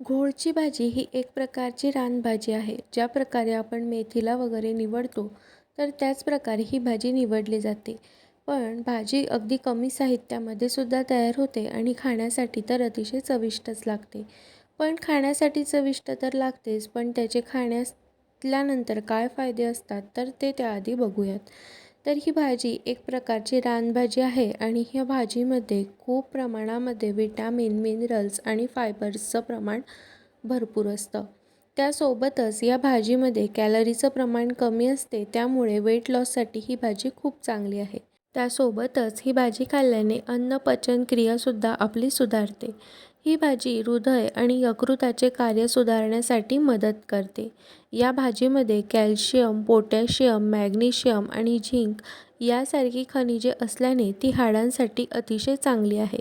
घोळची भाजी ही एक प्रकारची रानभाजी आहे. ज्या प्रकारे आपण मेथीला वगैरे निवडतो तर त्याच प्रकारे ही भाजी निवडली जाते. पण भाजी अगदी कमी साहित्यामध्ये सुद्धा तयार होते आणि खाण्यासाठी तर अतिशय चविष्टच लागते. पण खाण्यासाठी चविष्ट तर लागतेच पण त्याचे खाण्यातल्यानंतर काय फायदे असतात तर ते त्याआधी बघूयात. तर ही भाजी एक प्रकारची रानभाजी आहे आणि ह्या भाजीमध्ये खूप प्रमाणामध्ये विटॅमिन मिनरल्स आणि फायबर्सचं प्रमाण भरपूर असतं. त्यासोबतच या भाजीमध्ये कॅलरीचं प्रमाण कमी असते त्यामुळे वेट लॉससाठी ही भाजी खूप चांगली आहे. त्यासोबतच ही भाजी खाल्ल्याने अन्न पचन क्रियासुद्धा आपली सुधारते. ही भाजी हृदय आणि यकृताचे कार्य सुधारण्यासाठी मदत करते. या भाजीमध्ये कॅल्शियम पोटॅशियम मॅग्नेशियम आणि झिंक यासारखी खनिजे असल्याने ती हाडांसाठी अतिशय चांगली आहे.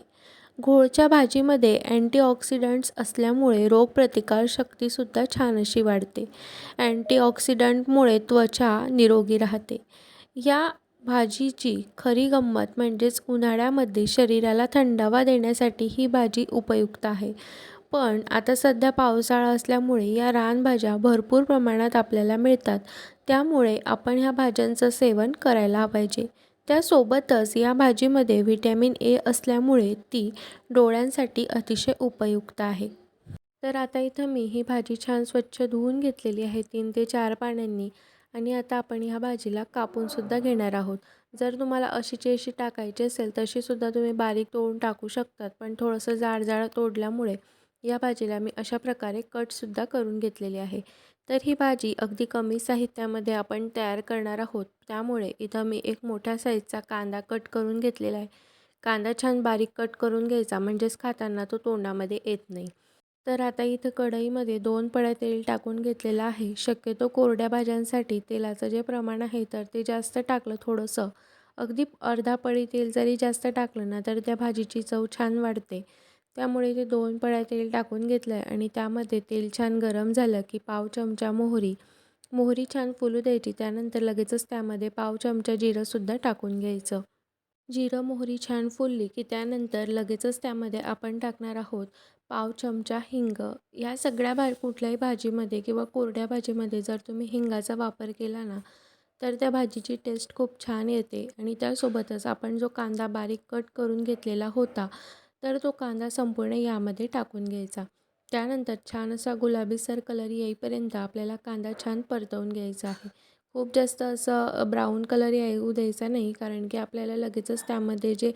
घोळच्या भाजीमध्ये अँटीऑक्सिडंट्स असल्यामुळे रोगप्रतिकारशक्तीसुद्धा छान अशी वाढते. अँटीऑक्सिडंटमुळे त्वचा निरोगी राहते. या भाजीची खरी गंमत म्हणजेच उन्हाळ्यामध्ये शरीराला थंडावा देण्यासाठी ही भाजी उपयुक्त आहे. पण आता सध्या पावसाळा असल्यामुळे या रानभाज्या भरपूर प्रमाणात आपल्याला मिळतात. त्यामुळे आपण ह्या भाज्यांचं सेवन करायला पाहिजे. त्यासोबतच या भाजीमध्ये व्हिटॅमिन ए असल्यामुळे ती डोळ्यांसाठी अतिशय उपयुक्त आहे. तर आता इथं मी ही भाजी छान स्वच्छ धुवून घेतलेली आहे. तीन ते चार पाण्यांनी आणि आता आपण ह्या भाजीला कापूनसुद्धा घेणार आहोत. जर तुम्हाला अशीची अशी टाकायची असेल तशीसुद्धा तुम्ही बारीक तोडून टाकू शकतात. पण थोडंसं जाड जाड तोडल्यामुळे या भाजीला मी अशा प्रकारे कटसुद्धा करून घेतलेली आहे. तर ही भाजी अगदी कमी साहित्यामध्ये आपण तयार करणार आहोत. त्यामुळे इथं मी एक मोठ्या साईजचा कांदा कट करून घेतलेला आहे. कांदा छान बारीक कट करून घ्यायचा म्हणजेच खाताना तो तोंडामध्ये येत नाही. तर आता इथं कढईमध्ये दोन पळ्या तेल टाकून घेतलेलं आहे. शक्यतो कोरड्या भाज्यांसाठी तेलाचं जे प्रमाण आहे तर ते जास्त टाकलं थोडंसं. अगदी अर्धा पळी तेल जरी जास्त टाकलं ना तर त्या भाजीची चव छान वाढते. त्यामुळे ते दोन पळ्या तेल टाकून घेतलं आहे आणि त्यामध्ये तेल छान गरम झालं की पाव चमचा मोहरी. मोहरी छान फुलू द्यायची त्यानंतर लगेचच त्यामध्ये पाव चमचा जिरंसुद्धा टाकून घ्यायचं. जिरं मोहरी छान फुलली की त्यानंतर लगेचच त्यामध्ये आपण टाकणार आहोत पाव चमचा हिंग या सगळ्या भा कुठल्याही भाजीमध्ये किंवा कोरड्या भाजीमध्ये जर तुम्ही हिंगाचा वापर केला ना तर त्या भाजीची टेस्ट खूप छान येते. आणि त्यासोबतच आपण जो कांदा बारीक कट करून घेतलेला होता तर तो कांदा संपूर्ण यामध्ये टाकून घ्यायचा. त्यानंतर छान असा गुलाबीसर कलर येईपर्यंत आपल्याला कांदा छान परतवून घ्यायचा आहे. खूप जास्त असं ब्राऊन कलर येऊ द्यायचा नाही कारण की आपल्याला लगेचच त्यामध्ये जे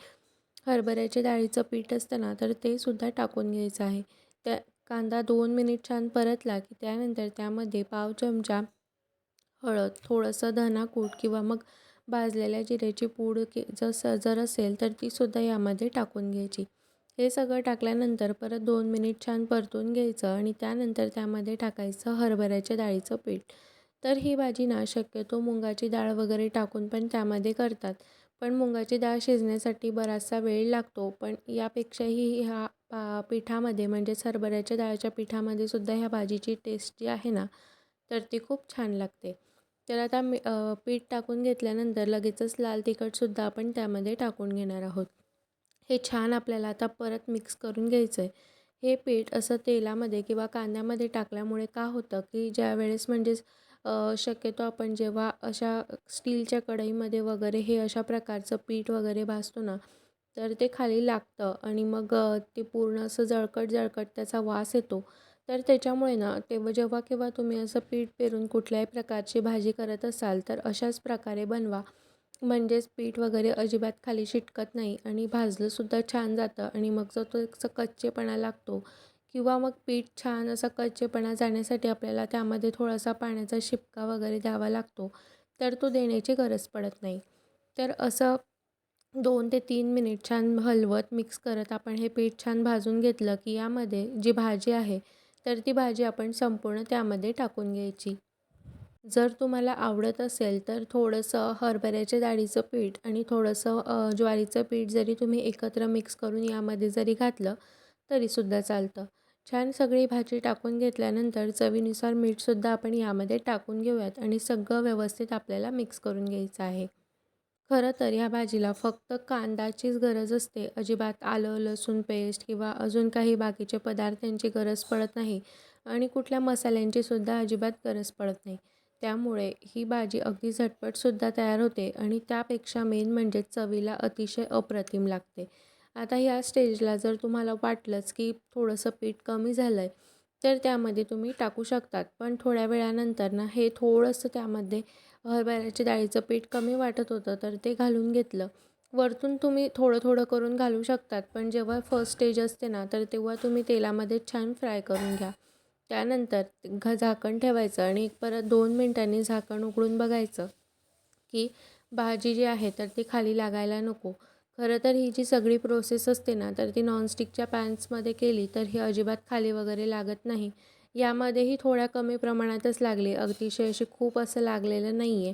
हरभऱ्याच्या डाळीचं पीठ असतं ना तर ते सुद्धा टाकून घ्यायचं आहे. त्या कांदा दोन मिनिट छान परतला की त्यानंतर त्यामध्ये पाव चमचा हळद थोडंसं धनाकूट किंवा मग भाजलेल्या जिऱ्याची पूड की जसं जर असेल तर तीसुद्धा यामध्ये टाकून घ्यायची. हे सगळं टाकल्यानंतर परत दोन मिनिट छान परतून घ्यायचं आणि त्यानंतर त्यामध्ये टाकायचं हरभऱ्याच्या डाळीचं पीठ. तर ही भाजी ना शक्यतो मुगाची डाळ वगैरे टाकून पण त्यामध्ये करतात. पण मुगाची डाळ शिजण्यासाठी बराचसा वेळ लागतो. पण यापेक्षाही ह्या पा पिठामध्ये म्हणजेच हरभऱ्याच्या डाळीच्या पिठामध्ये सुद्धा ह्या भाजीची टेस्ट जी आहे ना तर ती खूप छान लागते. तर आता मी पीठ टाकून घेतल्यानंतर लगेचच लाल तिखटसुद्धा आपण त्यामध्ये टाकून घेणार आहोत. हे छान आपल्याला आता परत मिक्स करून घ्यायचं आहे हे पीठ असं तेलामध्ये किंवा कांद्यामध्ये टाकल्यामुळे का होतं की ज्या वेळेस म्हणजेच शक्यतो आपण जेव्हा अशा स्टीलच्या कढईमध्ये वगैरे हे अशा प्रकारचं पीठ वगैरे भाजतो ना तर ते खाली लागतं आणि मग ते पूर्ण असं जळकट जळकट त्याचा वास येतो. तर त्याच्यामुळे ना तेव्हा जेव्हा केव्हा तुम्ही असं पीठ पेरून कुठल्याही प्रकारची भाजी करत असाल तर अशाच प्रकारे बनवा. म्हणजेच पीठ वगैरे अजिबात खाली शिटकत नाही आणि भाजलंसुद्धा छान जातं आणि मग जो तो कच्चेपणा लागतो किंवा मग पीठ छान असा कच्चेपणा जाण्यासाठी आपल्याला त्यामध्ये थोडासा पाण्याचा शिपका वगैरे द्यावा लागतो. तर तो देण्याची गरज पडत नाही. तर असं दोन ते तीन मिनिट छान हलवत मिक्स करत आपण हे पीठ छान भाजून घेतलं की यामध्ये जी भाजी आहे तर ती भाजी आपण संपूर्ण त्यामध्ये टाकून घ्यायची. जर तुम्हाला आवडत असेल तर थोडंसं हरभऱ्याच्या डाळीचं पीठ आणि थोडंसं ज्वारीचं पीठ जरी तुम्ही एकत्र मिक्स करून यामध्ये जरी घातलं तरीसुद्धा चालतं. छान सगळी भाजी टाकून घेतल्यानंतर चवीनुसार मीठसुद्धा आपण यामध्ये टाकून घेऊयात आणि सगळं व्यवस्थित आपल्याला मिक्स करून घ्यायचं आहे. खरं तर ह्या भाजीला फक्त कांदाचीच गरज असते. अजिबात आलं लसूण पेस्ट किंवा अजून काही बाकीचे पदार्थांची गरज पडत नाही आणि कुठल्या मसाल्यांची सुद्धा अजिबात गरज पडत नाही. त्यामुळे ही भाजी अगदी झटपटसुद्धा तयार होते आणि त्यापेक्षा मेन म्हणजे चवीला अतिशय अप्रतिम लागते. आता ह्या स्टेजला जर तुम्हाला वाटलंच की थोडंसं पीठ कमी झालं आहे तर त्यामध्ये तुम्ही टाकू शकतात. पण थोड्या वेळानंतर ना हे थोडंसं त्यामध्ये हरभऱ्याच्या डाळीचं पीठ कमी वाटत होतं तर ते घालून घेतलं. वरतून तुम्ही थोडं थोडं करून घालू शकतात पण जेव्हा फर्स्ट स्टेज असते ना तर तेव्हा तुम्ही तेलामध्ये छान फ्राय करून घ्या. त्यानंतर घ झाकण ठेवायचं आणि एक परत दोन मिनटांनी झाकण उघडून बघायचं की भाजी जी आहे तर ती खाली लागायला नको. खरं तर ही जी सगळी प्रोसेस असते ना तर ती नॉनस्टिकच्या पॅन्समध्ये केली तर ही अजिबात खाली वगैरे लागत नाही. यामध्येही थोड्या कमी प्रमाणातच लागली. अतिशय अशी खूप असं लागलेलं नाही आहे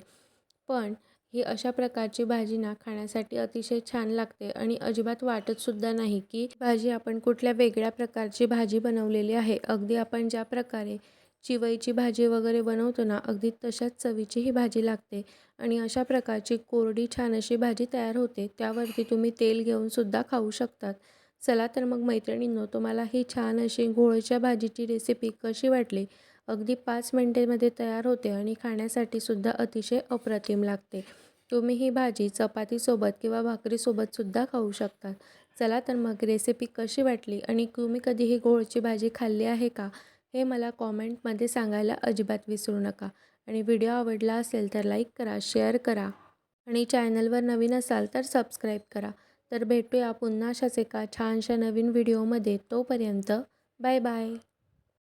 पण ही अशा प्रकारची भाजी ना खाण्यासाठी अतिशय छान लागते आणि अजिबात वाटतसुद्धा नाही की भाजी आपण कुठल्या वेगळ्या प्रकारची भाजी बनवलेली आहे. अगदी आपण ज्या प्रकारे चिवईची भाजी वगैरे बनवतो ना अगदी तशाच चवीची ही भाजी लागते. आणि अशा प्रकारची कोरडी छान अशी भाजी तयार होते त्यावरती तुम्ही तेल घेऊनसुद्धा खाऊ शकतात. चला तर मग मैत्रिणींनो तुम्हाला ही छान अशी घोळच्या भाजीची रेसिपी कशी वाटली? अगदी पाच मिनटेमध्ये तयार होते आणि खाण्यासाठी सुद्धा अतिशय अप्रतिम लागते. तुम्ही ही भाजी चपातीसोबत किंवा भाकरीसोबतसुद्धा खाऊ शकतात चला तर मग रेसिपी कशी वाटली? आणि तुम्ही कधी ही घोळची भाजी खाल्ली आहे का? हे मला कॉमेंटमध्ये सांगायला अजिबात विसरू नका. आणि व्हिडिओ आवडला असेल तर लाईक करा शेअर करा आणि चॅनलवर नवीन असाल तर सबस्क्राईब करा. तर भेटूया पुन्हा अशाच एका छानशा नवीन व्हिडिओमध्ये. तोपर्यंत बाय बाय.